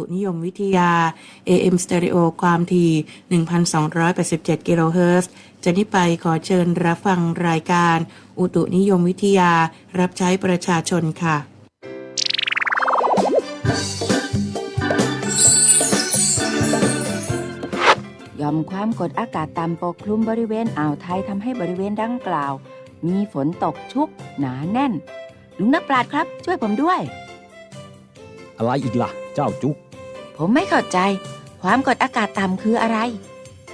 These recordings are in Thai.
ตุนิยมวิทยา AM Stereo ความถี่ 1,287 กิโลเฮิรตซ์จะนี้ไปขอเชิญรับฟังรายการ อุตุนิยมวิทยา รับใช้ประชาชนค่ะหย่อมความกดอากาศต่ำปกคลุมบริเวณอ่าวไทยทำให้บริเวณดังกล่าว มีฝนตกชุกหนาแน่น ลุงนักปราชญ์ครับ ช่วยผมด้วย อะไรอีกล่ะ เจ้าจุก ผมไม่เข้าใจ ความกดอากาศต่ำคืออะไร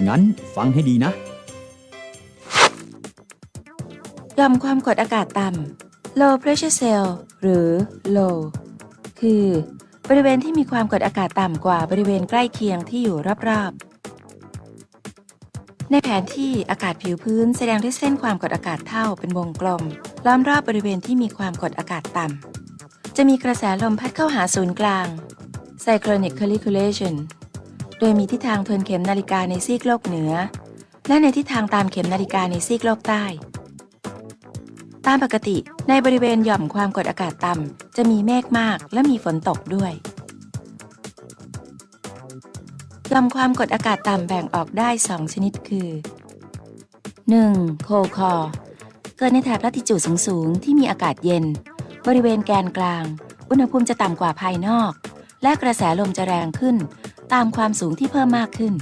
งั้นฟังให้ดีนะหย่อมความกดอากาศต่ำ low pressure cell หรือ low คือบริเวณที่มีความกดอากาศต่ำกว่าบริเวณใกล้เคียงที่อยู่รอบๆ ในแผนที่อากาศผิวพื้นแสดงด้วยเส้นความกดอากาศเท่าเป็นวงกลม ล้อมรอบบริเวณที่มีความกดอากาศต่ำจะมีกระแสลมพัดเข้าหาศูนย์กลาง cyclonic circulation โดยมีทิศทางทวนเข็มนาฬิกาในซีกโลกเหนือ และในทิศทางตามเข็มนาฬิกาในซีกโลกใต้ ตามปกติในบริเวณหย่อมความกดอากาศต่ำจะมีเมฆมากและมีฝนตกด้วยหย่อมความกดอากาศต่ำแบ่งออกได้ 2 ชนิดคือ 1. โคคอ เกิดในแถบลัติจูดสูงๆ ที่มีอากาศเย็น บริเวณแกนกลาง อุณหภูมิจะต่ำกว่าภายนอก และกระแสลมจะแรงขึ้น ตามความสูงที่เพิ่มมากขึ้น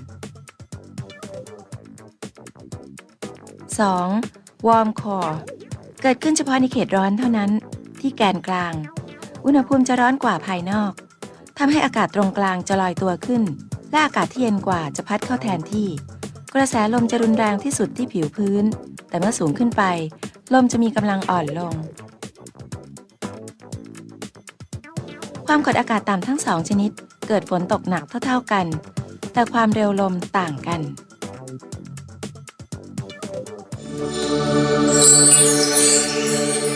2. วอร์มคอเกิดขึ้นเฉพาะในเขตร้อนเท่านั้น ที่แกนกลาง อุณหภูมิจะร้อนกว่าภายนอกทำให้อากาศตรงกลางจะลอยตัวขึ้น และอากาศที่เย็นกว่าจะพัดเข้าแทนที่ กระแสลมจะรุนแรงที่สุดที่ผิวพื้น แต่เมื่อสูงขึ้นไป ลมจะมีกำลังอ่อนลง ความกดอากาศต่ำทั้งสองชนิด เกิดฝนตกหนักเท่าๆกัน แต่ความเร็วลมต่างกันส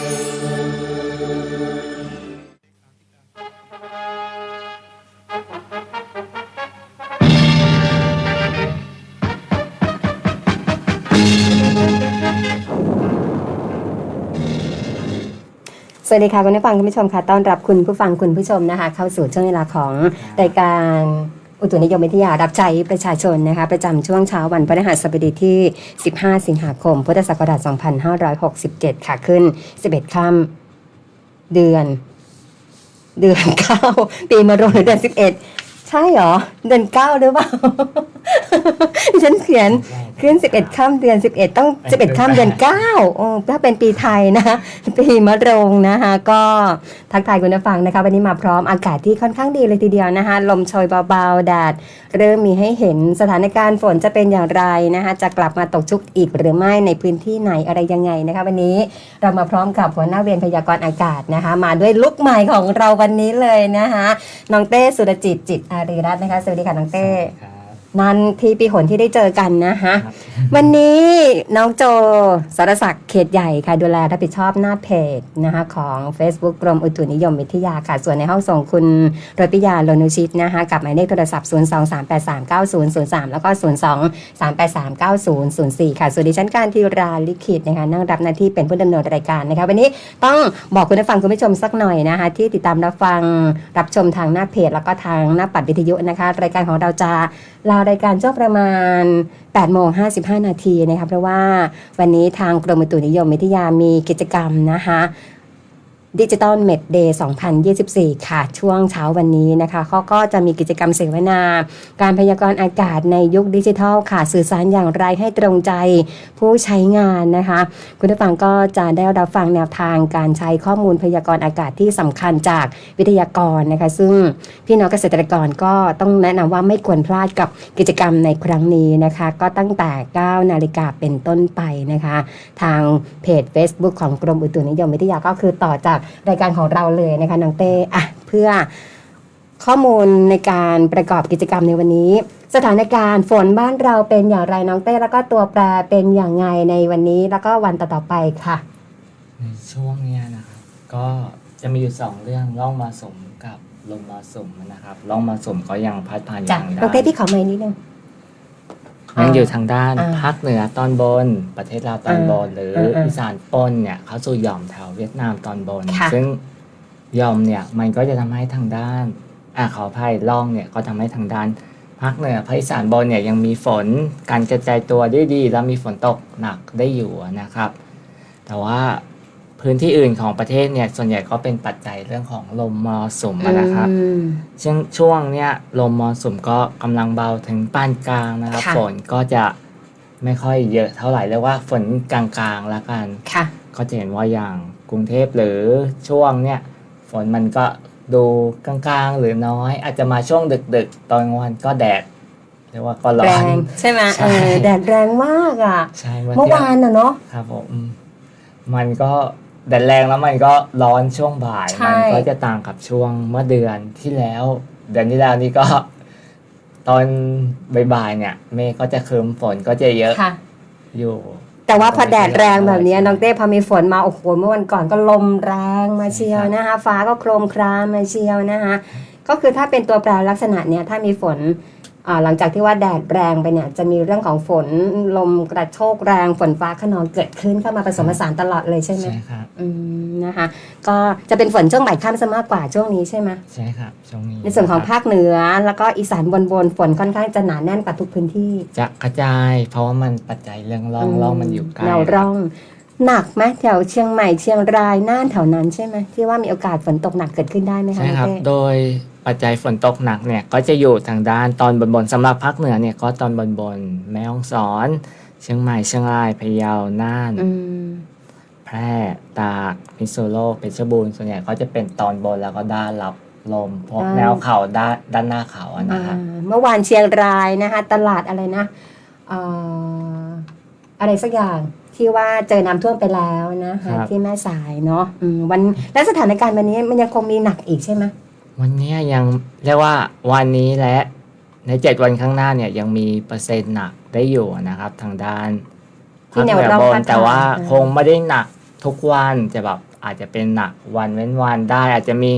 วัสดีค่ะคุณผู้ฟังคุณผู้ชมค่ะต้อนรับคุณผู้ฟังคุณผู้ชมนะคะ เข้าสู่ช่วงเวลาของรายการอุตุนิยมวิทยารับใจประชาชนนะคะประจำช่วงเช้าวันพฤหัสบดีที่ 15 สิงหาคม พุทธศักราช 2567 ค่ะขึ้น 11 ค่ำเดือน เดือน 9 ปีมะโรงหรือเดือน 11 ใช่เหรอ เดือน 9 หรือเปล่าดิฉันเขียนขึ้น11ข้ามเดือน11ต้อง11ข้ามเดือน9โอ้ถ้าเป็นปีไทยนะคะปีมะโรงนะคะก็ทักทายคุณผู้ฟังนะคะ วันนี้มาพร้อมอากาศที่ค่อนข้างดีเลยทีเดียวนะคะ ลมโชยเบาๆแดดเริ่มมีให้เห็นสถานการณ์ฝนจะเป็นอย่างไรนะคะ จะกลับมาตกชุกอีกหรือไม่ในพื้นที่ไหนอะไรยังไงนะคะ วันนี้เรามาพร้อมกับหัวหน้าเวรพยากรณ์อากาศนะคะ มาด้วยลุกใหม่ของเราวันนี้เลยนะคะน้องเต้สุรจิตจิตอารีรัตน์นะคะสวัสดีค่ะน้องเต้ ครับนันทีปีหนที่ได้เจอกันนะคะครับวันนี้น้องโจสรศักดิ์เขตใหญ่ค่ะดูแลรับผิดชอบหน้าเพจนะคะของ Facebook กรมอุตุนิยมวิทยาค่ะ ส่วนในห้องส่งคุณรติยาโลนุชิตนะคะกับหมายเลขโทรศัพท์ 0 2 3 8 3 9 0 0 3 แล้วก็ 0 2 3 8 3 9 0 0 4 ค่ะ ส่วนดิฉันการทีราลิขิตนะคะนั่งรับหน้าที่เป็นผู้ดำเนินรายการนะคะ วันนี้ต้องบอกคุณผู้ฟังคุณผู้ชมสักหน่อยนะคะที่ติดตามรับฟังรับชมทางหน้าเพจ แล้วก็ทางหน้าปัดวิทยุนะคะ รายการของเราจะ ลารายการช่วงประมาณ8โมง55 นาทีนะคะเพราะว่าวันนี้ทางกรมอุตุนิยมวิทยามีกิจกรรมนะคะ ดิจิตอลเมดเดย์2024 ค่ะ ช่วงเช้าวันนี้นะคะเขาก็จะมีกิจกรรมเสวนา การพยากรณ์อากาศในยุคดิจิทัลค่ะ สื่อสารอย่างไรให้ตรงใจผู้ใช้งานนะคะ คุณผู้ฟังก็จะได้รับฟังแนวทางการใช้ข้อมูลพยากรณ์อากาศที่สำคัญจากวิทยากรนะคะ ซึ่งพี่น้องเกษตรกรก็ต้องแนะนำว่าไม่ควรพลาดกับกิจกรรมในครั้งนี้นะคะ ก็ตั้งแต่ 9 นาฬิกาเป็นต้นไปนะคะ ทางเพจ Facebook ของกรมอุตุนิยมวิทยาก็คือต่อจากรายการของเราเลยนะคะน้องเต้อะเพื่อข้อมูลในการประกอบกิจกรรมในวันนี้ สถานการณ์ฝนบ้านเราเป็นอย่างไรน้องเต้แล้วก็ตัวแปรเป็นอย่างไงในวันนี้ แล้วก็วันต่อๆไปค่ะ ในช่วงเนี้ยนะครับก็จะมีอยู่สองเรื่องร่องมรสุมกับลมมรสุมนะครับร่องมรสุมก็ยังพัดผ่านอยู่จ้ะทางน้ด้าองเต้พี่ขอไม้นิดนึง ยังอยู่ทางด้านอ่าภาคเหนือตอนบน ประเทศลาวตอนบน หรืออาอ่าอีสานปนเนี่ยเข้าสู่หย่อมแถวเวียดนามตอนบนค่ะซึ่งหย่อมเนี่ยมันก็จะทำให้ทางด้านอ่าขออภัยล่องเนี่ยก็ทำให้ทางด้านภาคเหนือภาคอีสานบนเนี่ยยังมีฝนการกระจายตัวได้ดี และมีฝนตกหนักได้อยู่นะครับ แต่ว่า พื้นที่อื่นของประเทศเนี่ยส่วนใหญ่ก็เป็นปัจจัยเรื่องของลมมรสุมอะนะครับอืมช่วงช่วงเนี้ยลมมรสุมก็กำลังเบาถึงปานกลางนะครับค่ะ ฝนก็จะไม่ค่อยเยอะเท่าไหร่เรียกว่าฝนกลางๆแล้วกัน ค่ะ ก็จะเห็นว่าอย่างกรุงเทพหรือช่วงเนี้ยฝนมันก็ดูกลางๆ หรือน้อย อาจจะมาช่วงดึกๆ ตอนกลางวันก็แดดเรียกว่าก็ร้แรอนงใช่ไหมใช่ เออแดดแรงมากอะ ใช่เมื่อวานน่ะเนาะ ครับผมอืมมันก็ แดดแรงแล้วมันก็ร้อนช่วงบ่าย ใช่ มัก็จะต่างกับช่วงเมื่อเดือนที่แล้ว เดือนที่แล้วนี่ก็ ตอนบ่ายๆเนี่ยเมฆก็จะครึ้มฝนก็จะเยอะค่ะ อยู่ แต่ว่าพอแดดแรงแบบนี้น้องเต้พอมีฝนมาโอ้โหเมื่อวันก่อนก็ลมแรงมาเชียวนะคะ ฟ้าก็โครมครามมาเชียวนะคะ ก็คือถ้าเป็นตัวแปรลักษณะเนี้ยถ้ามีฝนอ่า หลังจากที่ว่าแดดแรงไปเนี่ยจะมีเรื่องของฝนลมกระโชกแรงฝนฟ้าขนองเกิดขึ้นเข้ามาผสมผสานตลอดเลยใช่ไหมใช่ครับอืมนะคะก็จะเป็นฝนช่วงบ่ายค่ำซะมากกว่าช่วงนี้ใช่ไหมใช่ครับช่วงนี้ในส่วนของะครับภาคเหนือแล้วก็อีสานบนบนๆฝนค่อนข้างจะหนาแน่นกว่าทุกพื้นที่ จะกระจายเพราะว่ามันปัจจัยเรื่องร่องร่องมันอยู่ใกล้แนวร่องหนักไหมแถวเชียงใหม่เชียงรายน่านแถวนั้นใช่ไหมที่ว่ามีโอกาสฝนตกหนักเกิดขึ้นได้ไหมคะใช่ครับน้องเต้โดย ปัจจัยฝนตกหนักเนี่ยก็จะอยู่ทางด้านตอนบนบนๆสำหรับภาคเหนือเนี่ยก็ตอนบนบนๆแม่ฮ่องสอน เชียงใหม่เชียงรายพะเยาน่านอืมแพร่ตากพิษณุโลกเพชรบูรณ์ส่วนใหญ่ก็จะเป็นตอนบนแล้วก็ด้านรับลมพวกแนวเขาด้านด้านหน้าเขาอะอ่านะครับเมื่อวานเชียงรายนะคะตลาดอะไรนะเอ่ออะไรสักอย่างที่ว่าเจอน้ำท่วมไปแล้วนะคะครับที่แม่สายเนาะอืมวันและสถานการณ์วันนี้มันยังคงมีหนักอีกใช่ไหม วันเนี้ยยังเรียกว่าวันนี้และในเจ็ดวันข้างหน้าเนี่ยยังมีเปอร์เซ็นต์หนักได้อยู่นะครับ ทางด้านภาคเหนือบนแต่ว่าคงไม่ได้หนักทุกวันจะแบบอาจจะเป็นหนักวันเว้นวันได้ อาจจะมี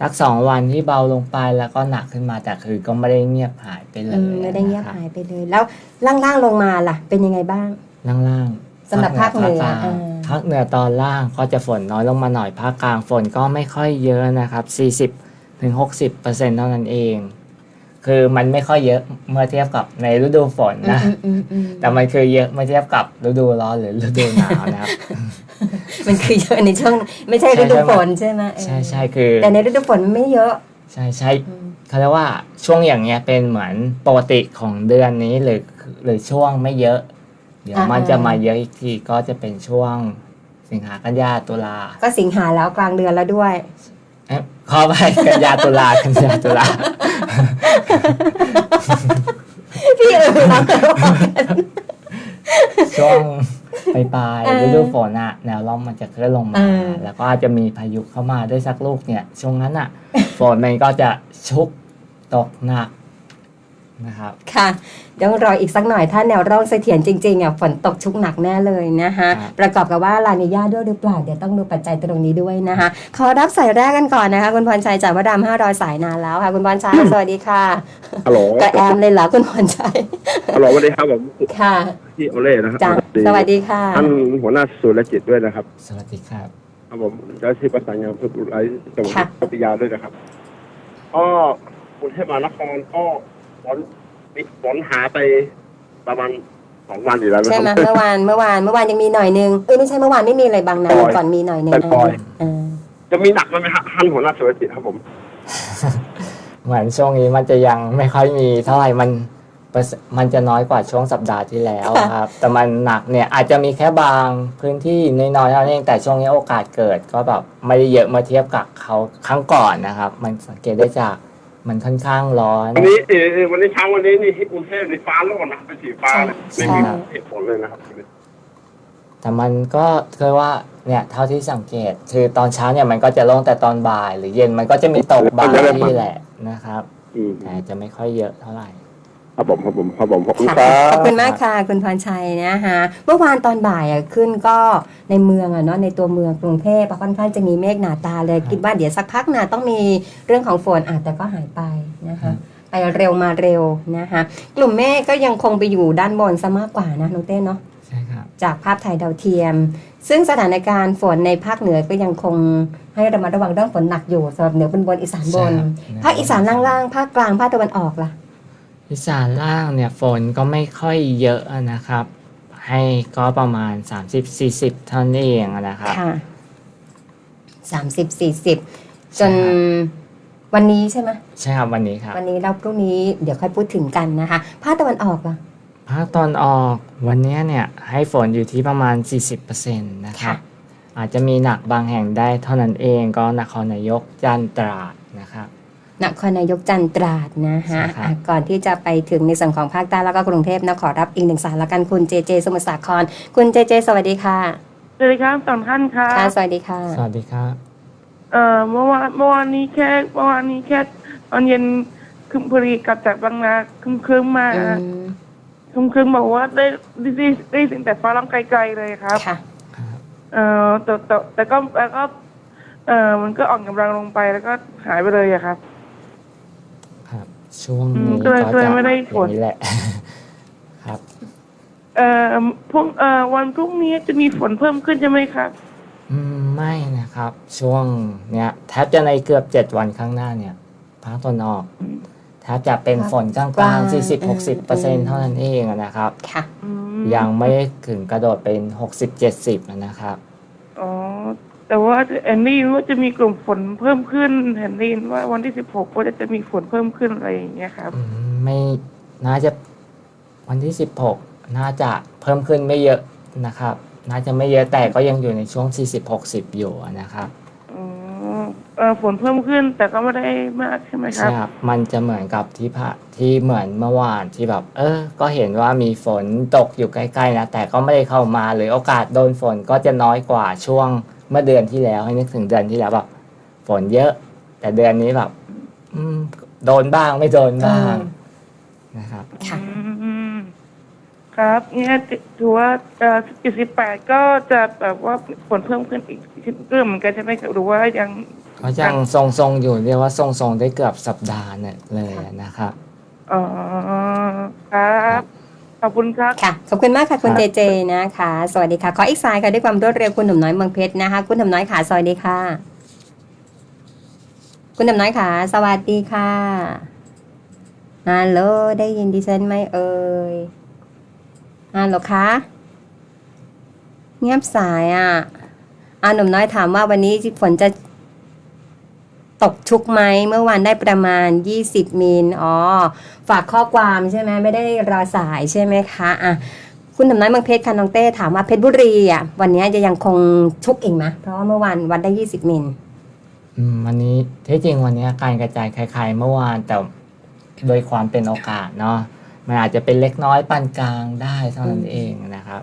สักสองวันที่เบาลงไปแล้วก็หนักขึ้นมาแต่คือก็ไม่ได้เงียบหายไปเลอืยมไม่ได้เงียบนะครับหายไปเลย แล้วล่างๆลงมาล่ะ เป็นยังไงบ้าง ล่างๆสำหรับภาคเหนือภกกลางอ่าภาคเหนือตอนล่างก็จะฝนน้อยลงมาหน่อยภาคกลางฝนก็ไม่ค่อยเยอะนะครับ40 ถึง 60เปอร์เซ็นต์เท่านั้นเอง คือมันไม่ค่อยเยอะเมื่อเทียบกับในฤดูฝนนะอืมอืมอืมแต่มันคือเยอะเมื่อเทียบกับฤดูร้อนหรือฤดูหนาวนะครับ มันคือเยอะในช่วงไม่ใช่ใช่ฤดูใช่ฝนใช่ไหมเออใช่ใช่คือแต่ในฤดูฝนมันไม่เยอะใช่ใช่อืมเขาเรียกว่าช่วงอย่างเงี้ยเป็นเหมือนปกติของเดือนนี้หรือหรือช่วงไม่เยอะ เดี๋ยวมันจะมาเยอะอีกทีก็จะเป็นช่วงสิงหากันยาตุลาก็สิงหาแล้วกลางเดือนแล้วด้วยเอ๊ะ ขอไปกันยาตุลากันยาตุลาพี่เออเราช่วงปลายปลายๆเออฤดูฝนอะแนวร่องมันจะเคลื่อนลงมาเออแล้วก็อาจจะมีพายุเข้ามาด้วยสักลูกเนี่ย ช่วงนั้นอะฝนมันก็จะชุกตกหนัก นะครับค่ะเดี๋ยวรออีกสักหน่อยถ้าแนวร่องเสถียรจริงๆอะฝนตกชุกหนักแน่เลยนะคะครับประกอบกับว่าลานิญาด้วยหรือเปล่าเดี๋ยวต้องดูปัจจัยตรงนี้ด้วยนะคะขอรับสายแรกกันก่อนนะคะ คุณพรชัยจากวดามห้ารอยสายนานแล้วค่ะ คุณพรชัยสวัสดีค่ะฮัลโหลกระแอมเลยเหรอคุณพรชัยฮัลโหลสวัสดีครับผมค่ะพี่โอเล่นะครับจ้ะสวัสดีค่ะท่านหัวหน้าศูนย์และจิตด้วยนะครับ สวัสดีครับครับผมเจ้าหน้าที่ประสานงานผู้ไร้จังหวัดค่ะพัทยาด้วยนะครับก็กรุงเทพมหานครก็ ฝนมีฝนหาไปประมาณสองวันอยู่แล้วนะใช่คไหมรับ เมื่อวานเมื่อวานเมื่อวานยังมีหน่อยนึงเอ้ยไม่ใช่เมื่อวานไม่มีเลยบางนาปล่อยก่อนมีหน่อยนึงแต่ปล่อย อ่าจะมีหนักไหมฮะท่านหัวหน้าศูนย์และจิตครับผม เหมือนช่วงนี้มันจะยังไม่ค่อยมีเท่าไหร่มันเปอร์เซ็นต์มันจะน้อยกว่าช่วงสัปดาห์ที่แล้วครับ แต่มันหนักเนี่ยอาจจะมีแค่บางพื้นที่น้อยๆเท่านั้นเองแต่ช่วงนี้โอกาสเกิดก็แบบไม่ได้เยอะเมื่อเทียบกับเขาครั้งก่อนนะครับ มันสังเกตได้จาก มันค่อนข้างร้อน วันนี้เออวันนี้เช้าวันนี้นี่ที่กรุงเทพในฟ้าโล่งนะเป็นสีฟ้าเลยใช่ ไม่มีใช่เหตุผลเลยนะครับ แต่มันก็เคยว่าเนี่ยเท่าที่สังเกต คือตอนเช้าเนี่ยมันก็จะลงแต่ตอนบ่าย หรือเย็นมันก็จะมีตกบางที่แหละนะครับ อืม แต่จะไม่ค่อยเยอะเท่าไหร่ ครับผมครับผมครับผมขอบคุณคค่ะรับขอบคุณมากค่ะ คุณพรชัยนะคะเมื่อวานตอนบ่ายอะขึ้นก็ในเมืองอะเนาะในตัวเมืองกรุงเทพอะค่อนข้างจะมีเมฆหนาตาเลยคิดว่าเดี๋ยวสักพักนะต้องมีเรื่องของฝนอาจแต่ก็หายไปนะคะ ไปเร็วมาเร็วนะคะกลุ่มเมฆก็ยังคงไปอยู่ด้านบนซะมากกว่านะน้องเต้เนาะ ใช่ครับ จากภาพถ่ายดาวเทียม ซึ่งสถานการณ์ฝนในภาคเหนือก็ยังคงให้ระมัดระวังเรื่องฝนหนักอยู่สำหรับเหนือบนบนอีสานบน ใช่ครับ ภาคอีสานล่างๆ ภาคกลางภาคตะวันออกล่ะ อีสานล่างเนี่ยฝนก็ไม่ค่อยเยอะนะครับ ให้ก็ประมาณ 30-40 เท่านั้นเองนะครับ ค่ะสามสิบสี่สิบจนใช่ครับวันนี้ใช่ไหมใช่ครับวันนี้ครับวันนี้เราพรุ่งนี้เดี๋ยวค่อยพูดถึงกันนะคะภาคตะวันออกล่ะ ภาคตอนออกวันนี้เนี่ยให้ฝนอยู่ที่ประมาณ 40%นะครับอาจจะมีหนักบางแห่งได้เท่านั้นเองก็นครนายกจันทร์ตราดนะครับ นครนายกจันตราดนะฮะใช่ครับอะก่อนที่จะไปถึงในส่วนของภาคใต้แล้วก็กรุงเทพนะขอรับอีกหนึ่งสายละกันคุณเจเจสมุทรสาคร คุณเจเจ สวัสดีค่ะสวัสดีครับสองท่านครัค่ะบสวัสดีค่ะ สวัสดีครับเอ่อเมื่อวานเมื่อวานนี้แค่เมื่อวานนี้แค่ตอนเย็นคึมพอดีกลับจากบางนาคึมคึมๆมาอืมคึมคึมๆบอกว่าได้ได้ได้ได้เสียงแต่ฟ้าร้องไกลๆเลยครับค่ะเอ่อแต่แต่แต่ก็แต่ก็เอ่อมันก็อ่อนกำลังลงไปแล้วก็หายไปเลยอะครับครับ ช่วงอืนี้มก็เลยก็ก็เลยจะไม่ได้อฝนย่างนี้แหละ ครับ เอ่อพรุ่งเอ่อวันพรุ่งนี้จะมีฝนเพิ่มขึ้นใช่ไหมครับ อืมไม่นะครับ ช่วงเนี้ยแทบจะในเกือบ7วันข้างหน้าเนี่ยภาคตะวันออกแทบจะเป็นฝนกลางกลางๆ40อืม60เปอร์เซ็นต์เท่านั้นเองอะนะครับ ค่ะ อืมยังไม่ได้ถึงกระโดดเป็น60 70อะนะครับ อ๋อ แต่ว่าเห็นได้ยินว่าจะมีกลุ่มฝนเพิ่มขึ้นเห็นได้ยินว่าวันที่สิบหกก็จะมีฝนเพิ่มขึ้นอะไรอย่างเงี้ยครับอืมไม่น่าจะวันที่16น่าจะเพิ่มขึ้นไม่เยอะนะครับ น่าจะไม่เยอะแต่ก็ยังอยู่ในช่วง40-60อยู่อะนะครับอ๋อเออฝนเพิ่มขึ้น แต่ก็ไม่ได้มากใช่ไหมครัใช่บครับมันจะเหมือนกับที่พระที่เหมือนเมื่อวานที่แบบ เออ ก็เห็นว่ามีฝนตกอยู่ใกล้ๆนะแต่ก็ไม่ได้เข้ามาหรือโอกาสโดนฝนก็จะน้อยกว่าช่วง เมื่อเดือนที่แล้วให้นึกถึงเดือนที่แล้วแบบฝนเยอะ แต่เดือนนี้แบบอืมโดนบ้างไม่โดนบ้างอืมนะครับค่ะอืมครับเนี่ยถือว่าเอ่อสิบสิบแปดก็จะแบบว่าฝนเพิ่มขึ้นอีกเรื่องเหมือนกันใช่ไหมครับหรือว่ายังก็ยังทรงๆอยู่เรียกว่าทรงๆได้เกือบสัปดาห์เนี่ยเลยนะครับอ๋อครับ ขอบคุณครับค่ะ ขอบคุณมากค่ะคุณครับเจเจนะคะ สวัสดีค่ะ ขออีกสายค่ะด้วยความรวดเร็วคุณหนุ่มน้อยเมืองเพชรนะคะ คุณหนุ่มน้อยค่ะ สวัสดีค่ะ คุณหนุ่มน้อยค่ะ สวัสดีค่ะฮัลโหลได้ยินดิฉันไหมเอ่ยฮัลโหลคะเงียบสายอะอ่าหนุ่มน้อยถามว่าวันนี้ฝนจะ ตกชุกไหมเมื่อวานได้ประมาณ 20 มิลอ๋อ ฝากข้อความใช่ไหมไม่ได้รอสายใช่ไหมคะอะคุณหนุ่มน้อยเมืองเพชรค่ะน้องเต้ถามว่าเพชรบุรีอะวันนี้จะยังคงชุกอีกไหมเพราะว่าเมื่อวานวัดได้ 20 มิลอืมวันนี้ที่จริงวันนี้การกระจายคล้ายๆเมื่อวานแต่โดยความเป็นโอกาสเนาะมันอาจจะเป็นเล็กน้อยปานกลางได้เท่านั้นเองนะครับ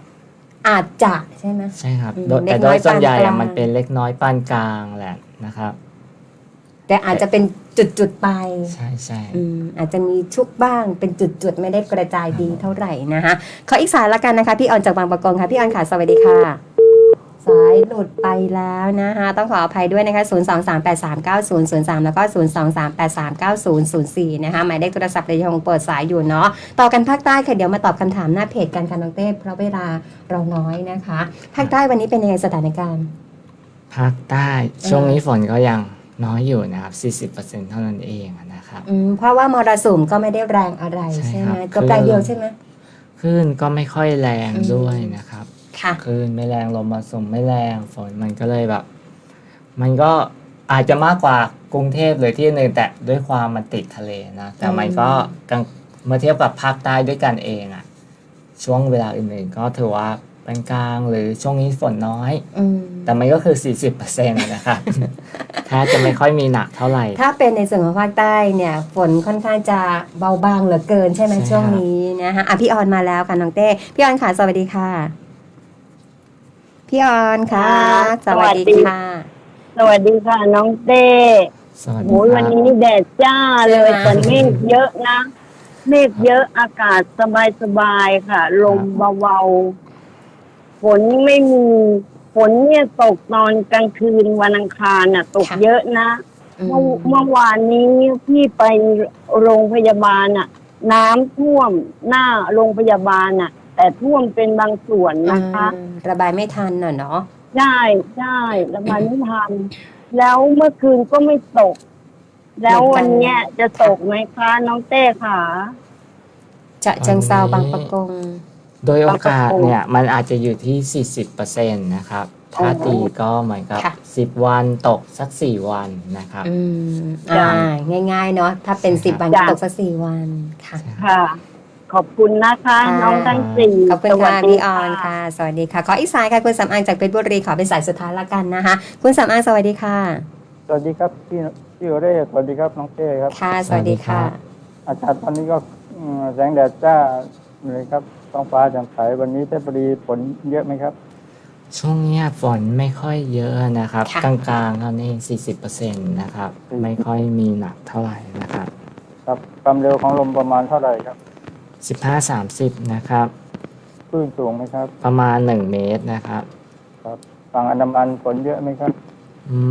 อาจจะใช่ไหมใช่ครับอืมโดยเล็แต่กโดน้อยยส่วนใหญ่ปานกลาอะงมันเป็นเล็กน้อยปานกลางแหละนะครับ แต่อาจจะเป็นจุดๆไปใช่ใช่อืมอาจจะมีชุกบ้างเป็นจุดๆ ไม่ได้กระจายดีเท่าไหร่นะคะขออีกสายละกันนะคะ พี่ออนจากบางประกงค่ะ พี่ออนค่ะ สวัสดีค่ะ สายหลุดไปแล้วนะคะ ต้องขออภัยด้วยนะคะ 0 2 3 8 3 9 0 0 3 แล้วก็ 0 2 3 8 3 9 0 0 4 นะคะ หมายเลขโทรศัพท์เรายังคงเปิดสายอยู่เนาะ ต่อกันภาคใต้ค่ะ เดี๋ยวมาตอบคำถามหน้าเพจกันค่ะน้องเต้เพราะเวลาเราน้อยนะคะ ภาคใต้วันนี้เป็นยังไงสถานการณ์ ภาคใต้ช่วงนี้ฝนก็ยัง น้อยอยู่นะครับ40%เท่านั้นเองนะครับ อืมเพราะว่ามรสุมก็ไม่ได้แรงอะไรใช่ใช่คไหรัมบก็แรงเดียวใช่ไหม คลื่นก็ไม่ค่อยแรงอืม ด้วยนะครับค่ะ คลื่นไม่แรงลมมรสุมไม่แรงฝนมันก็เลยแบบ มันก็อาจจะมากกว่ากรุงเทพเลยที่หนึ่งแต่ด้วยความมันติดทะเลนะแต่มันก็กลางเมื่อเทียบกับภาคใต้ด้วยกันเองอะช่วงเวลาอื่นๆก็ถือว่า เป็นกลางหรือช่วงนี้ฝนน้อย อืมแต่มันก็คือ 40%นะครับแทบจะไม่ค่อยมีหนักเท่าไหร่ ถ้าเป็นในส่วนของภาคใต้เนี่ย ฝนค่อนข้างจะเบาบางเหลือเกินใช่ไหมใช่ครับ ช่วงนี้นะคะอะพี่ออนมาแล้วค่ะน้องเต้พี่ออนค่ะสวัสดีค่ะ พี่ออนค่ะสสวัวัสสดีดี ค่ะ สวัสดีค่ะน้องเต้สวัสดีโอ้ยควันรับนี้แดดจ้าเลยใช่ไหม แต่เมฆเยอะนะ เมฆเยอะอากาศสบายสบายๆค่ะ ลมเบาๆ ฝนไม่มีฝนเนี่ยตกตอนกลางคืนวันอังคารน่ะ ตกเยอะนะอืม เมื่อเมื่อวานนี้พี่ไปโรงพยาบาลน่ะ น้ำท่วมหน้าโรงพยาบาลน่ะ แต่ท่วมเป็นบางส่วนนะคะอ่าระบายไม่ทันน่ะเนาะ ใช่ใช่ระบายไม่ทันแล้วเมื่อคืนก็ไม่ตก แล้ววันเนี้ยจะตกไหมคะน้องเต้ค่ะ จะเชิงเซาบางประกง โดยโอกาสเนี่ยมันอาจจะอยู่ที่ 40%นะครับ ถ้าตีก็เหมือนกับ ค่ะ 10 วันตกสัก 4 วันนะครับ อืมจ้ะอ่าง่ายๆเนาะถ้าเป็นสิบวันจ้ะ ตกสักสี่วันค่ะค่ะ ขอบคุณนะคะค่ะน้องทั้งสี่ขอบคุณสวัค่ะสดี พี่ออนค่ะ สวัสดีค่ะ ขออีกสายค่ะคุณสำอางจากเพชรบุรีขอเป็นสายสุดท้ายละกันนะคะ คุณสำอางสวัสดีค่ะสวัสดีครับพี่พี่โอเร่สวัสดีครับน้องเต้ครับ ค่ะ สวัสดีค่ะอากาศตอนนี้ก็อืมแสงแดดจ้าเลยครับท้องฟ้าแจ่มใสวันนี้เพชรบุรีฝนเยอะไหมครับ ช่วงเนี้ยฝนไม่ค่อยเยอะนะครับ ค่ะ กลางๆเท่านี้40%นะครับ ไม่ค่อยมีหนักเท่าไหร่นะครับครับความเร็วของลมประมาณเท่าไหร่ครับ15-30นะครับ คลื่นสูงไหมครับ ประมาณ1เมตรนะครับ ครับฝั่งอันดามันฝนเยอะไหมครับ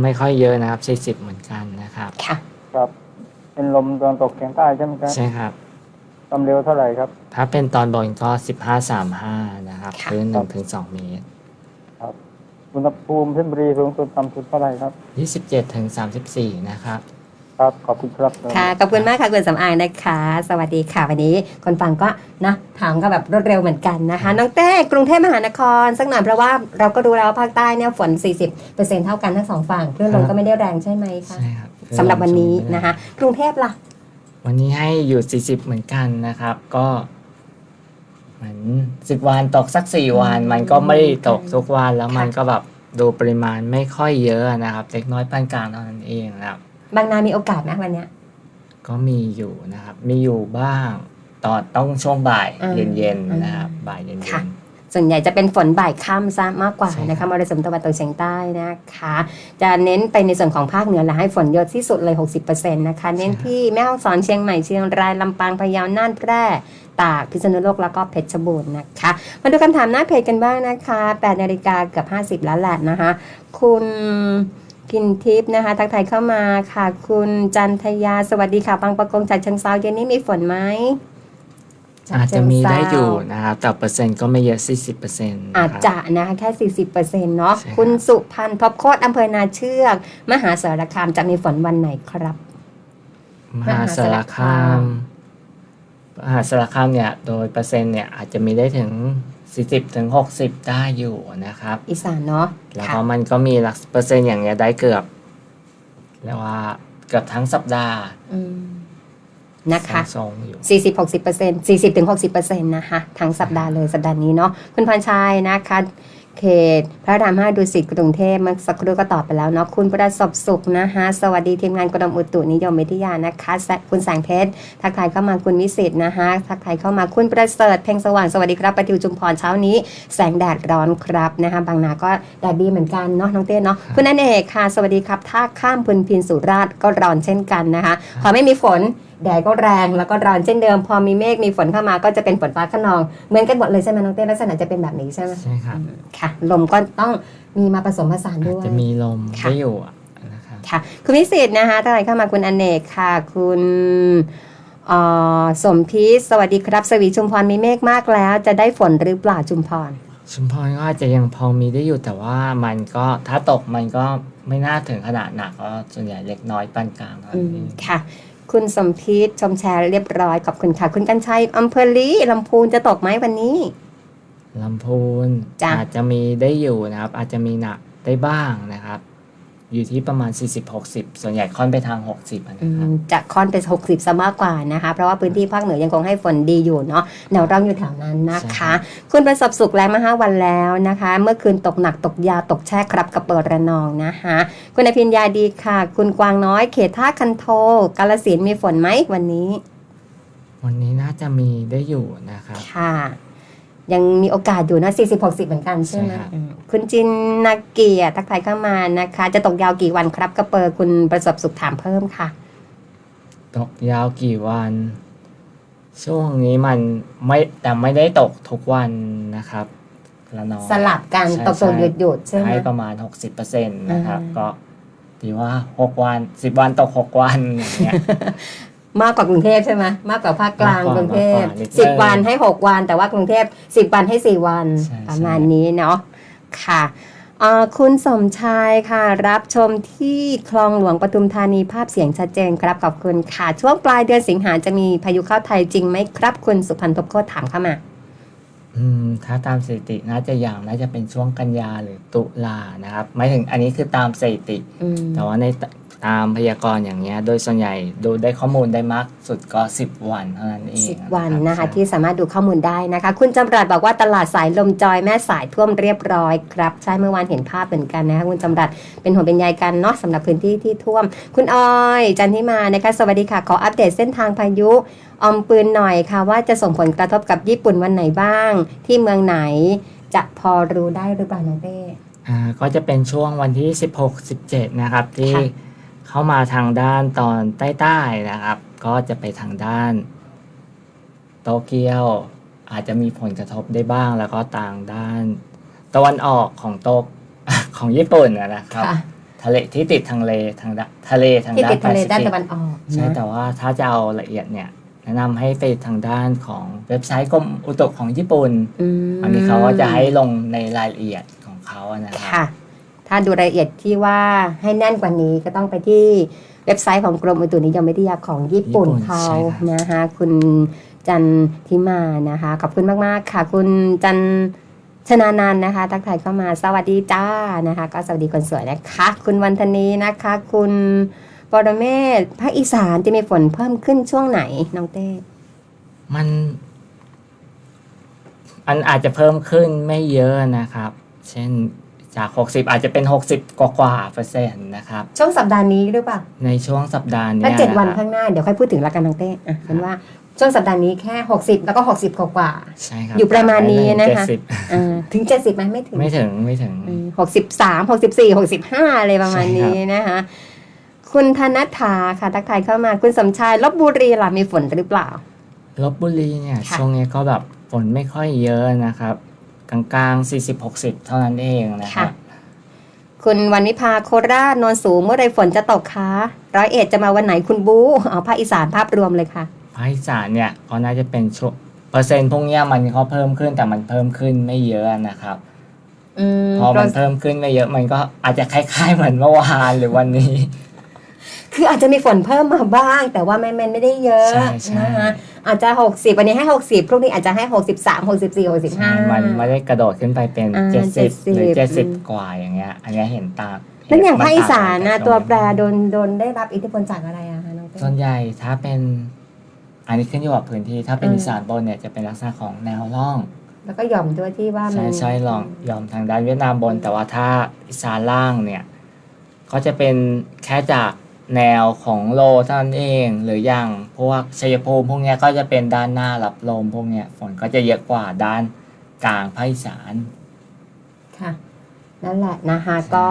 ไม่ค่อยเยอะนะครับ40 เหมือนกันนะครับ ค่ะ ครับ เป็นลมตะวันตกเฉียงใต้ใช่ไหมครับ ใช่ครับ ความเร็วเท่าไหร่ครับ ถ้าเป็นตอนบนก็15-35นะครับค่ะคลื่น1-2เมตรครับอุณหภูมิเพชรบุรีสูงสุดต่ำสุดเท่าไหร่ครับ27-34นะครับ ครับ ขอบคุณครับ ค่ะขอบคุณมากค่ะคุณสำอางนะคะ สวัสดีค่ะวันนี้คนฟังก็นะถามก็แบบรวดเร็วเหมือนกันนะคะ น้องเต้กรุงเทพมหานคร สักหน่อยเพราะว่าเราก็รู้แล้วว่าภาคใต้เนี่ยฝน 40%เท่ากันทั้งสองฝั่งคลื่นลมก็ไม่ได้แรงใช่ไหมคะใช่ครับสำหรับวันนี้นะคะ กรุงเทพล่ะ วันนี้ให้อยู่ 40 เหมือนกันนะครับ ก็เหมือน10 วันตกสัก 4 วัน มันก็ไม่ได้ตกทุกวันแล้วมันก็แบบดูปริมาณไม่ค่อยเยอะนะครับเล็กน้อยปานกลางเท่านั้นเองนะครับ บางนามีโอกาสไหมวันเนี้ย ก็มีอยู่นะครับ มีอยู่บ้างตอนต้องช่วงบ่ายอืมเย็นอืมๆนะครับ บ่ายเย็นค่ะ ส่วนใหญ่จะเป็นฝนบ่ายค่ำซะมากกว่าใช่ครับนะคะมรสุมตะวันตกเฉียงใต้นะคะ จะเน้นไปในส่วนของภาคเหนือและให้ฝนเยอะที่สุดเลย 60%นะคะ เน้นที่แม่ฮ่องสอนเชียงใหม่เชียงรายลำปางพะเยาน่านแพร่ตากพิษณุโลกแล้วก็เพชรบูรณ์นะคะ มาดูคำถามหน้าเพจกันบ้างนะคะ8นาฬิกาเกือบ50 แล้วแหละนะคะ คุณกินทิพย์นะคะ ทักทายเข้ามาค่ะ คุณจันทยาสวัสดีค่ะบางประกงจากเชิงเซาเย็นนี้มีฝนไหมๆ อาจจะมีได้อยู่นะครับแต่เปอร์เซ็นต์ก็ไม่เยอะ40%นะอาจครับจะนะคะแค่40%เนาะใช่ครับคุณสุพันธ์ทบโคตรอำเภอนาเชือก มหาสารคามจะมีฝนวันไหนครับ มหาสารคามมหาสารคามเนี่ยโดยเปอร์เซ็นต์เนี่ยอาจจะมีได้ถึง40ถึง60 ได้อยู่นะครับ อีสานเนาะแล้วค่ะก็มันก็มีหลักเปอร์เซ็นต์อย่างเงี้ยได้เกือบเรียกว่าเกือบทั้งสัปดาห์อืม นะคะทรงๆอยู่40-60% 40-60%นะคะทั้งสัปดาห์เลยสัปดาห์นี้เนาะคุณพรชัยนะคะเขตพระรามห้าดุสิตกรุงเทพเมื่อสักครู่ก็ตอบไปแล้วเนาะคุณประสบสุขนะคะสวัสดีทีมงานกรมอุตุนิยมวิทยานะคะแซคุณแสงเพชรทักทายเข้ามาคุณวิสิตนะคะทักทายเข้ามาคุณประเสริฐเพ่งสว่างสวัสดีครับปฏิวจุมพรเช้านี้ แสงแดดร้อนครับนะคะบางนาก็แดดดีเหมือนกันเนาะน้องเต้เนาะคุณนันเอกค่ะ สวัสดีครับถ้าข้ามพุนพินสุราษฎร์ก็ร้อนเช่นกันนะคะพอไม่มีฝน แดดก็แรงแล้วก็ร้อนเช่นเดิม พอมีเมฆมีฝนเข้ามาก็จะเป็นฝนฟ้าขนองเหมือนกันหมดเลยใช่ไหมน้องเต้ลักษณะจะเป็นแบบนี้ใช่ไหมใช่ครับค่ะ ลมก็ต้องมีมาผสมผสานอาจด้วยจะมีลมค่ะได้อยู่อะนะครับค่ะ คุณวิสิตนะคะท่านเข้ามาคุณอเนกค่ะ คุณเอ่อสมพีชสวัสดีครับ สวีชุมพรมีเมฆมากแล้ว จะได้ฝนหรือเปล่าชุมพร ชุมพรก็อาจจะยังพอมีได้อยู่แต่ว่ามันก็ถ้าตกมันก็ไม่น่าถึงขนาดหนักก็ส่วนใหญ่เล็กน้อยปานกลางเท่าอืนั้นมเองค่ะ คุณสมพีชชมแชร์เรียบร้อยขอบคุณค่ะ คุณกัญชัยอำเภอลีลำพูนจะตกไหมวันนี้ ลำพูนจ้ะ อาจจะมีได้อยู่นะครับ อาจจะมีหนักได้บ้างนะครับ อยู่ที่ประมาณ 40-60 ส่วนใหญ่ค่อนไปทาง 60อะอืนะครับมจะค่อนไป 60ซะมากกว่านะคะ เพราะว่าพื้นที่ภาคเหนือยังคงให้ฝนดีอยู่เนาะแนวร่องอยู่แถวนั้นนะใช่ครัคะบคุณประสบสุขแรงมาห้าวันแล้วนะคะ เมื่อคืนตกหนักตกยาวตกแช่ครับกระเปิดระนองนะคะ คุณอภิญญาดีค่ะ คุณกวางน้อยเขตท่าคันโท กาลสินธุ์มีฝนไหมวันนี้ วันนี้น่าจะมีได้อยู่นะครับค่ะ ยังมีโอกาสอยู่นะ 40-60 เหมือนกันใช่ไหมใช่ครับอืมคุณจินนาเกียรติทักทายเข้ามานะคะ จะตกยาวกี่วันครับกระเปิดคุณประสบสุขถามเพิ่มค่ะ ตกยาวกี่วัน ช่วงนี้มันไม่แต่ไม่ได้ตกทุกวันนะครับละนองสลับกันใช่ตกตกหยุดหยุดๆใช่ไหม ให้ประมาณ 60%นะครับ อ่า ก็ถือว่า 6 วัน 10 วันตก 6 วันอย่างเงี้ย มากกว่ากรุงเทพใช่ไหมมากกว่าภาคกลางมากกว่ากรุงเทพมากกว่านิดสิบนึงวันให้หกวัน แต่ว่ากรุงเทพสิบวันให้สี่วันใช่ประมาณนี้เนาะค่ะอ่าคุณสมชายค่ะ รับชมที่คลองหลวงปทุมธานีภาพเสียงชัดเจนครับขอบคุณค่ะ ช่วงปลายเดือนสิงหาจะมีพายุเข้าไทยจริงไหมครับ คุณสุพันธ์ทบโคตรถามเข้ามา อืมถ้าตามสถิติน่าจะอย่างน่าจะเป็นช่วงกันยาหรือตุลานะครับหมายถึงอันนี้คือตามสถิติ อืมแต่ว่าใน ตตามพยากรณ์อย่างเงี้ย โดยส่วนใหญ่ดูได้ข้อมูลได้มากสุดก็ 10 วันเท่านั้นเองสิบวันนะคะรับที่สามารถดูข้อมูลได้นะคะ คุณจำรัดบอกว่าตลาดสายลมจอยแม่สายท่วมเรียบร้อยครับ ใช่เมื่อวานเห็นภาพเหมือนกันนะคะคุณจำรัดเป็นห่วงเป็นใยกันเนาะสำหรับพื้นที่ที่ท่วม คุณออยจันทิมานะคะ สวัสดีค่ะ ขออัปเดตเส้นทางพายุออมปืนหน่อยค่ะ ว่าจะส่งผลกระทบกับญี่ปุ่นวันไหนบ้าง ที่เมืองไหน จะพอรู้ได้หรือเปล่าน้องเต้อ่าก็จะเป็นช่วงวันที่ 16 17 นะครับที่ค่ะ เข้ามาทางด้านตอนใต้ๆนะครับ ก็จะไปทางด้าน โตเกียว อาจจะมีผลกระทบได้บ้าง แล้วก็ต่างด้าน ตะวันออกของโตของญี่ปุ่นนะนะครับ ค่ะทะเลที่ติดทางเลทางด้านทะเลทางที่ด้านติดทะเลด้านแปซิฟิกตะวันออก ใช่นะแต่ว่าถ้าจะเอาละเอียดเนี่ยแนะนำให้ไปทางด้านของเว็บไซต์กรมอุตุของญี่ปุ่นมอันนี้เขาก็จะให้ลงในรายละเอียดของเขาอะนะครับ ค่ะ ถ้าดูรายละเอียดที่ว่าให้แน่นกว่านี้ก็ต้องไปที่เว็บไซต์ของกรมอุตุนิยมวิทยาของญี่ปุ่นญี่ปุ่นเขาใช่ครับนะคะคุณจันทิมานะคะ ขอบคุณมาก ๆ ค่ะ คุณจันชนานันท์นะคะ ทักทายเข้ามาสวัสดีจ้านะคะ ก็สวัสดีคนสวยนะคะ คุณวันธนีนะคะ คุณปรเมศภาคอีสานจะมีฝนเพิ่มขึ้นช่วงไหนน้องเต้มันมันอาจจะเพิ่มขึ้นไม่เยอะนะครับ เช่น จาก 60 อาจจะเป็น 60 กว่ากว่าๆเปอร์เซ็นต์นะครับ ช่วงสัปดาห์นี้หรือเปล่าในช่วงสัปดาห์เนี้ถ้ายเจ็ดวันะครับข้างหน้า เดี๋ยวค่อยพูดถึงละกันน้องเต้อะเป็นว่าช่วงสัปดาห์นี้แค่ 60 แล้วก็ 60 กว่าๆใช่ครับอยู่ประมาณนี้นะคะ เจ็ดสิบอ่าถึงเจ็ดสิบไหมไม่ถึง ไม่ถึงไม่ถึง หกสิบสามหกสิบสี่หกสิบห้าอะไรประมาณนี้นะคะ คุณธนัฐาค่ะทักทายเข้ามา คุณสมชายลบบุรีล่ะมีฝนหรือเปล่า ลบบุรีเนี่ยค่ะ ช่วงนี้ก็แบบฝนไม่ค่อยเยอะนะครับ กลางๆ40-60เท่านั้นเองนะครับคุณวันนิพาโคราชโนนสูงเมื่อไรฝนจะตกคะร้อยเอ็ดจะมาวันไหนคุณบูเอาภาคอีสานภาพรวมเลยค่ะภาคอีสานเนี่ยก็น่าจะเป็นช่วงเปอร์เซ็นต์พวกเนี้ยมันก็เพิ่มขึ้นแต่มันเพิ่มขึ้นไม่เยอะนะครับอืมพอมันเพิ่มขึ้นไม่เยอะมันก็อาจจะคล้ายๆเหมือนเมื่อวานหรือวันนี้ คืออาจจะมีฝนเพิ่มมาบ้าง แต่ว่าไม่ไม่ไม่ได้เยอะใช่ใช่นะคะอาจจะหกสิบวันนี้ให้หกสิบพรุ่งนี้อาจจะให้หกสิบสามหกสิบสี่หกสิบห้ามันไม่ได้กระโดดขึ้นไปเป็นอ่าเจ็ดสิบ70 หรือเจ็ดสิบอืมกว่าอย่างเงี้ย อันเนี้ยเห็นตามแล้วอย่างภาคอีสานมันะต่งกัตัวแปรช่งโดนโดนได้รับอิทธิพลจากอะไรอะคะน้องเต้ส่วนใหญ่ถ้าเป็น อันนี้ขึ้นอยู่กับพื้นที่ถ้าเป็นอืม อีสานบนเนี่ยจะเป็นลักษณะของแนวร่อง แล้วก็หย่อมด้วยที่ว่ามัใช่น ใช่ลองยอมทางด้านเวียดนามบน แต่ว่าถ้าอีสานล่างเนี่ยก็จะเป็นแค่จาก แนวของโลเท่านั้นเองหรืออย่างพวกชัยภูมิพวกนี้ก็จะเป็นด้านหน้ารับลมพวกนี้ฝนก็จะเยอะกว่าด้านกลางภาคอีสานค่ะนั่นแหละนะคะก็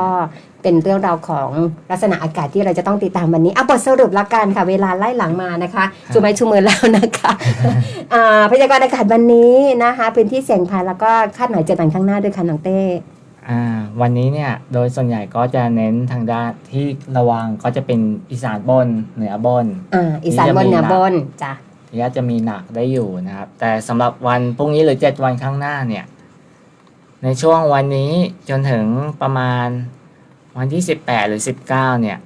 เป็นเรื่องราวของลักษณะอากาศที่เราจะต้องติดตามวันนี้อะบทสรุปละกันค่ะ เวลาไล่หลังมานะคะชูไม้ชูมือแล้วนะคะอ่าพยากรณ์อากาศวันนี้นะคะพื้นที่เสี่ยงภัยแล้วก็คาดหมายเจ็ดวันข้างหน้าด้วยค่ะน้องเต้ อ่าวันนี้เนี่ยโดยส่วนใหญ่ก็จะเน้นทางด้านที่ระวังก็จะเป็นอีสานบนเหนือบนอ่าอีสานบนเหนือบนจ้ะที่อาจจะมีหนักได้อยู่นะครับ แต่สำหรับวันพรุ่งนี้หรือ7วันข้างหน้าเนี่ย ในช่วงวันนี้จนถึงประมาณวันที่18หรือ19เนี่ย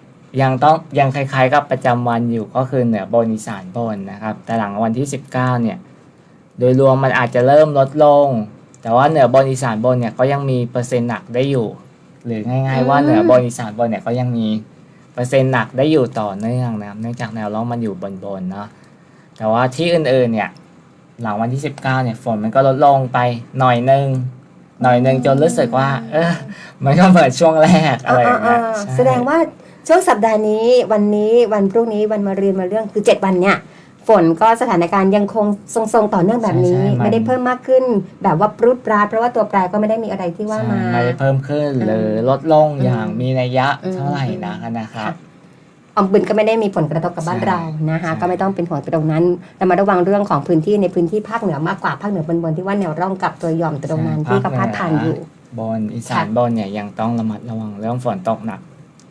ยังต้องยังคล้ายๆกับประจำวันอยู่ก็คือเหนือบนอีสานบนนะครับ แต่หลังวันที่19เนี่ย โดยรวมมันอาจจะเริ่มลดลง แต่ว่าเหนือบนอีสานบนเนี่ยก็ยังมีเปอร์เซ็นต์หนักได้อยู่ หรือง่ายๆว่าเหนือบนอีสานบนเนี่ยก็ยังมีเปอร์เซ็นต์หนักได้อยู่ต่อเนื่องนะครับเนื่องจากแนวร่องมันอยู่บนๆเนาะแต่ว่าที่อื่นๆเนี่ยหลังวันที่ 19เนี่ยฝนมันก็ลดลงไปหน่อยนึงหน่อยนึงจนรู้สึกว่า เออมันก็เหมือนช่วงแรกอะไรอย่างเงี้ยอ่าๆๆใช่แสดงว่าช่วงสัปดาห์นี้วันนี้วันพรุ่งนี้วันมะรืนมาเรื่องคือ 7 วันเนี่ย ฝนก็สถานการณ์ยังคงทรงๆต่อเนื่องแบบนี้ไม่ได้เพิ่มมากขึ้น แบบว่าปรุดปราดเพราะว่าตัวแปรก็ไม่ได้มีอะไรที่ว่าใช่มาไม่ได้เพิ่มขึ้นหรือลดลงอย่างอืมมีนัยยะอืม เท่าไหร่นะนะครับ ออมปืนก็ไม่ได้มีผลกระทบกับบ้านใช่เรานะคะ ใช่ ก็ไม่ต้องเป็นห่วงตรงนั้นเรามาระวังเรื่องของพื้นที่ในพื้นที่ภาคเหนือมากกว่าภาคเหนือบนๆที่ว่าแนวร่องกับตัวหย่อมตรงนั้นที่เขาพาดผ่านอยู่ บนอีสานบนเนี่ยยังต้องระมัดระวังเรื่องฝนตกหนัก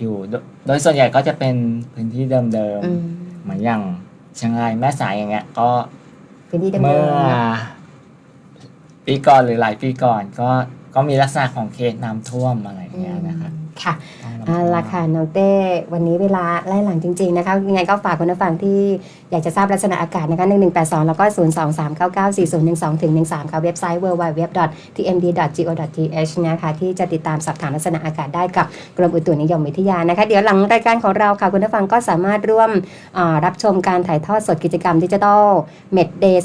อยู่โดยโดยส่วนใหญ่ก็จะเป็นพื้นที่เดิมอืม ๆเหมือนอย่าง เชียงรายแม่สายอย่างเงี้ย ก็พื้นที่เดิมเมื่อปีก่อนหรือหลายปีก่อน ก็ก็มีลักษณะของเคสน้ำท่วมอะไรอย่างเงี้ยนะครับค่ะต้ องราระวัละค่ะน้องเต้ วันนี้เวลาไล่หลังจริง ๆ นะคะ ยังไงก็ฝากคุณผู้ฟังที่อยากจะทราบลักษณะอากาศนะคะ1182 แล้วก็ 023994012ถึง13 ค่ะ เว็บไซต์ www.tmd.go.th นะคะที่จะติดตามสอบถามลักษณะอากาศได้กับกรมอุตุนิยมวิทยานะคะ เดี๋ยวหลังรายการของเราค่ะคุณผู้ฟังก็สามารถร่วมรับชมการถ่ายทอดสดกิจกรรมดิจิทัล Med Day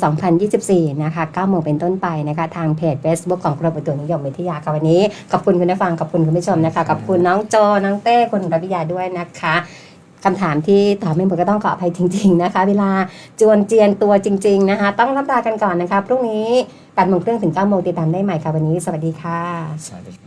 2024 นะคะ9โมงเป็นต้นไปนะคะทางเพจ Facebook ของกรมอุตุนิยมวิทยาค่ะวันนี้ขอบคุณคุณผู้ฟังขอบคุณคุณผู้ชมนะคะขอบคุณน้องโจน้องเต้คุณรัตยาด้วยนะคะคำถามที่ตอบไม่หมดก็ต้องขออภัยจริง ๆนะคะ เวลาจวนเจียนตัวจริง ๆ นะคะ ต้องรับลากันก่อนนะคะพรุ่งนี้8โมงครึ่งถึง9โมงติดตามได้ใหม่ค่ะวันนี้ สวัสดีค่ะสวัสดี